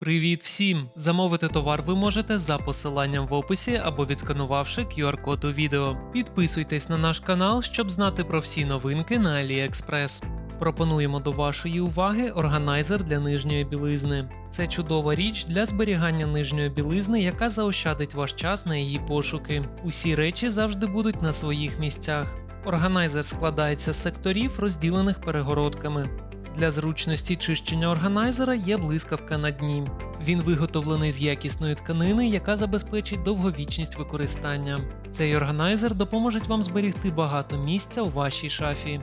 Привіт всім! Замовити товар ви можете за посиланням в описі або відсканувавши QR-код у відео. Підписуйтесь на наш канал, щоб знати про всі новинки на AliExpress. Пропонуємо до вашої уваги органайзер для нижньої білизни. Це чудова річ для зберігання нижньої білизни, яка заощадить ваш час на її пошуки. Усі речі завжди будуть на своїх місцях. Органайзер складається з секторів, розділених перегородками. Для зручності чищення органайзера є блискавка на дні. Він виготовлений з якісної тканини, яка забезпечить довговічність використання. Цей органайзер допоможе вам зберігти багато місця у вашій шафі.